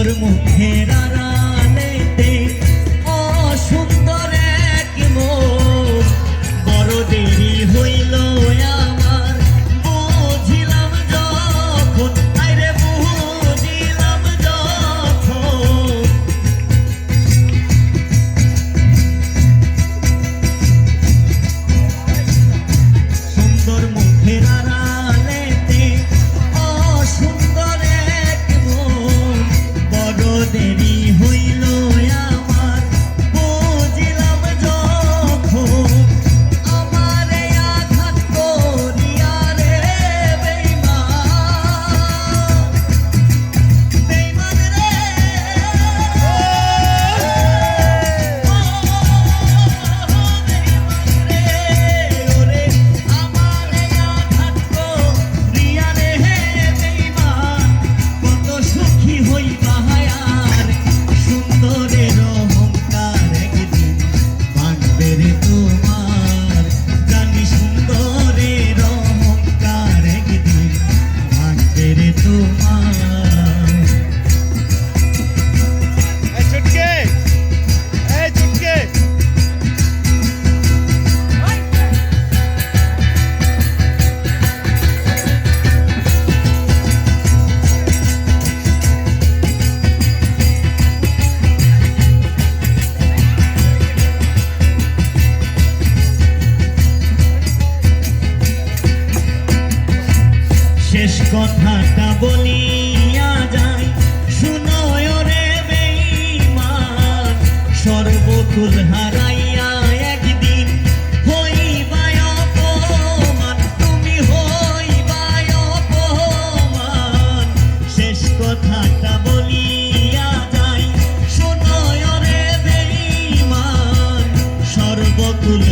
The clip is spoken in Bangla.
সুন্দর মুখের আড়ালেতে you. কথাটা রে বেইমান সর্বকুল হারাইয়া একদিন হইবাই অপমান, তুমি হইবাই শেষ কথাটা বলিয়া যাই শুনয় রে বেইমান সর্বকুল